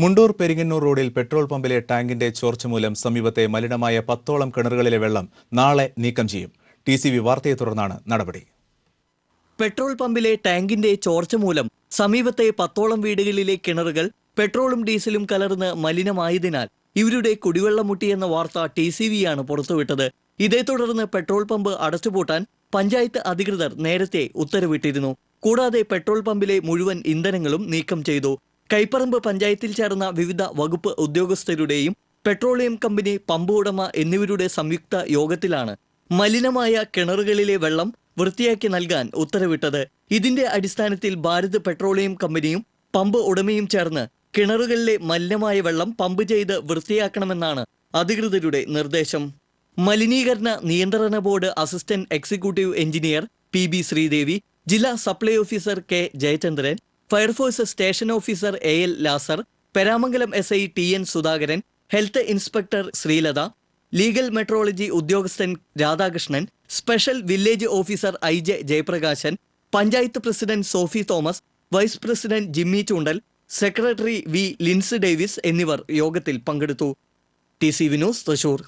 മുണ്ടൂർ പെരിങ്ങന്നൂർ റോഡിൽ പെട്രോൾ പമ്പിലെ ടാങ്കിന്റെ ചോർച്ച മൂലം സമീപത്തെ മലിനമായ പത്തോളം കിണറുകളിലെ വെള്ളം നാളെ നീക്കം ചെയ്യും. ടി സി വി വാർത്തയെ തുടർന്നാണ് നടപടി. പെട്രോൾ പമ്പിലെ ടാങ്കിന്റെ ചോർച്ച മൂലം സമീപത്തെ പത്തോളം വീടുകളിലെ കിണറുകൾ പെട്രോളും ഡീസലും കലർന്ന് മലിനമായതിനാൽ ഇവരുടെ കുടിവെള്ളം മുട്ടിയെന്ന വാർത്ത ടി സി വിയാണ് പുറത്തുവിട്ടത്. ഇതേ തുടർന്ന് പെട്രോൾ പമ്പ് അടച്ചുപൂട്ടാൻ പഞ്ചായത്ത് അധികൃതർ നേരത്തെ ഉത്തരവിട്ടിരുന്നു. കൂടാതെ പെട്രോൾ പമ്പിലെ മുഴുവൻ ഇന്ധനങ്ങളും നീക്കം ചെയ്തു. കൈപ്പറമ്പ് പഞ്ചായത്തിൽ ചേർന്ന വിവിധ വകുപ്പ് ഉദ്യോഗസ്ഥരുടെയും പെട്രോളിയം കമ്പനി പമ്പ് ഉടമ എന്നിവരുടെ സംയുക്ത യോഗത്തിലാണ് മലിനമായ കിണറുകളിലെ വെള്ളം വൃത്തിയാക്കി നൽകാൻ ഉത്തരവിട്ടത്. ഇതിന്റെ അടിസ്ഥാനത്തിൽ ഭാരത് പെട്രോളിയം കമ്പനിയും പമ്പ് ഉടമയും ചേർന്ന് കിണറുകളിലെ മലിനമായ വെള്ളം പമ്പ് ചെയ്ത് വൃത്തിയാക്കണമെന്നാണ് അധികൃതരുടെ നിർദ്ദേശം. മലിനീകരണ നിയന്ത്രണ board assistant executive engineer P B Sreedevi ജില്ലാ supply officer K Jayachandran fire force station officer A L Lazar Peramangalam S I T N Sudhakaran health inspector Sreelatha legal metrology ഉദ്യോഗസ്ഥൻ Radhakrishnan special village officer I J Jayaprakashan panchayat president Sophie Thomas vice president Jimmy Choondal secretary V Lins Davis എന്നിവർ യോഗത്തിൽ പങ്കെടുത്തു. T C Vinos Thrissur.